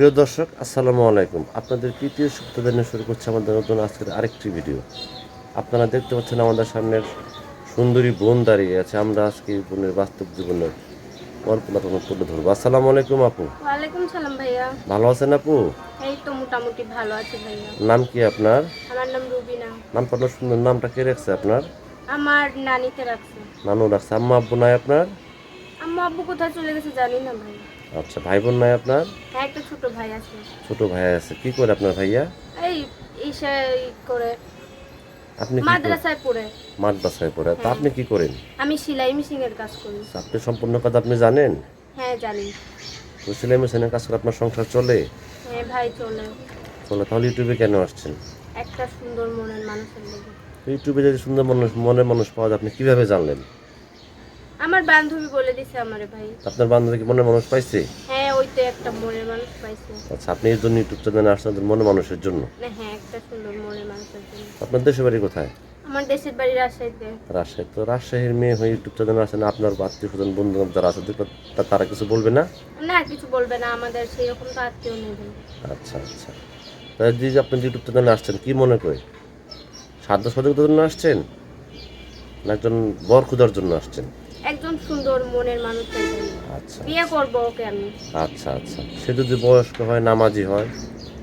প্রিয় দর্শক আসসালামু আলাইকুম। আপনাদের তৃতীয় সপ্তাহ নিয়ে শুরু করছে আমাদের নতুন আজকের আরেকটি ভিডিও। আপনারা দেখতে পাচ্ছেন আমাদের সামনের সুন্দরী বোন দাঁড়িয়ে আছে। আমরা আজকে এই বোনের বাস্তব জীবনের কল্পনা তোমার তুলে ধরবো। আসসালামু আলাইকুম আপু। ওয়ালাইকুম সালাম ভাইয়া। ভালো আছেন আপু? এই তো মোটামুটি ভালো আছে ভাইয়া। নাম কি আপনার? আমার নাম রুবিনা। নামটা অনেক সুন্দর নামটা কে রাখছে আপনার? আমার নানিতে রাখছে। নানু রাখছে। আম্মা আব্বু নাই আপনার? আম্মা আব্বু কোথায় চলে গেছে জানি না ভাই। আচ্ছা ভাই বোন নাই আপনার? হ্যাঁ একটা ছোট ভাই আছে। ছোট ভাই আছে। কি করে আপনার ভাইয়া? এই ইসে করে। আপনি মাদ্রাসায় পড়ে। মাদ্রাসায় পড়ে। তা আপনি কি করেন? আমি সেলাই মেশিন এর কাজ করি। আপনি সম্পূর্ণ কাজ আপনি জানেন? হ্যাঁ জানি। তো সেলাই মেশিনের কাজ করে আপনার সংসার চলে? হ্যাঁ ভাই চলে। চলে তাহলে ইউটিউবে কেন আসছেন? একটা সুন্দর মনের মানুষের তো ইউটিউবে যদি সুন্দর মানুষ মনের মানুষ পাওয়া যায় আপনি কীভাবে জানলেন? আমার বান্ধবী বলে দিছে আমারে ভাই। আপনার বান্ধবী কি মনের মানুষ পাইছে? হ্যাঁ ওই তো একটা মনের মানুষ পাইছে। আচ্ছা আপনি এই জন্য ইউটিউব চ্যানেলে আসছেন আপনার মনের মানুষের জন্য? না হ্যাঁ একটা সুন্দর মনের মানুষের জন্য। আপনার দেশের বাড়ি কোথায়? আমার দেশের বাড়ি রাজশাহীতে। রাজশাহী। তো রাজশাহীর মেয়ে হয়ে ইউটিউব চ্যানেলে আসেন আপনার আত্মীয় স্বজন বন্ধু যারা আছে তা- তারা কিছু বলবে না? না কিছু বলবে না আমাদের সেই রকম তো আত্মীয় নেই আচ্ছা আচ্ছা। তাহলে যে আপনি ইউটিউব চ্যানেলে আসছেন কি মনে করে? সাধ্য সহযোগিতার জন্য আসছেন? না একজন বর খুদার জন্য আসছেন? একজন সুন্দর মনের মানুষ আচ্ছা। বিয়ে করব ওকে আমি। আচ্ছা আচ্ছা। সে যদি বয়স্ক হয় নামাজি হয়?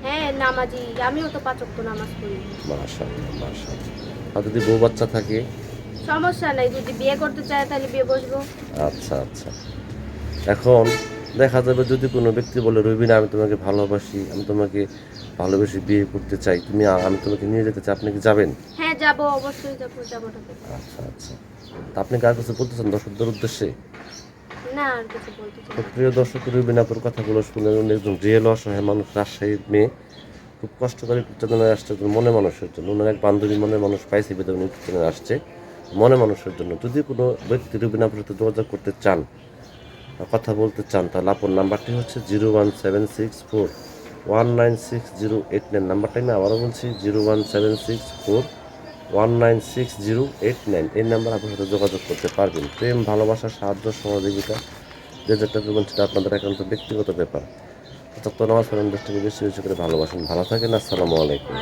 হ্যাঁ নামাজি। আমিও তো পাচক তো নামাজ পড়ি। মাশাআল্লাহ মাশাআল্লাহ। আর যদি বউ বাচ্চা থাকে? সমস্যা নাই যদি বিয়ে করতে চায় তাহলে বিয়ে বসবো। আচ্ছা আচ্ছা। এখন দেখা যাবে যদি কোনো ব্যক্তি বলে রবিনা আমি তোমাকে ভালোবাসি আমি তোমাকে ভালোবেসে বিয়ে করতে চাই তুমি আমি তোমাকে নিয়ে যেতে চাই আপনি কি যাবেন? হ্যাঁ যাব অবশ্যই যাব যাব। আচ্ছা আচ্ছা। তা আপনি কার কাছে বলতেছেন? দর্শকদের উদ্দেশ্যে? না আর কিছু বলতে চাই না। প্রিয় দর্শক রবিনাপুর কথাগুলো শুনে উনি একজন রিয়েল অসহায় মানুষ রাজশাহীর মেয়ে। খুব কষ্ট করে আসছে একজন মনে মানুষের জন্য। ওনার এক বান্ধবী মনে মানুষ পাইছে বেদে উনি চ্যানেলে আসছে মনে মানুষের জন্য। যদি কোনো ব্যক্তি রবিনাপুর সাথে যোগাযোগ করতে চান বা কথা বলতে চান তাহলে আপনার নাম্বারটি হচ্ছে zero one seven six four one nine six zero eight nine. নাম্বারটা আমি আবারও বলছি zero one seven six four one nine six zero eight nine এই নাম্বার আপনার সাথে যোগাযোগ করতে পারবেন। প্রেম, ভালোবাসা, সাহায্য, সহযোগিতা, যে যেটা করবেন সেটা আপনাদের একান্ত ব্যক্তিগত ব্যাপার। তত্ত্ব নামাজ পড়েন দেশটাকে বেশি বেশি করে ভালোবাসেন। ভালো থাকেন, আসসালামু আলাইকুম।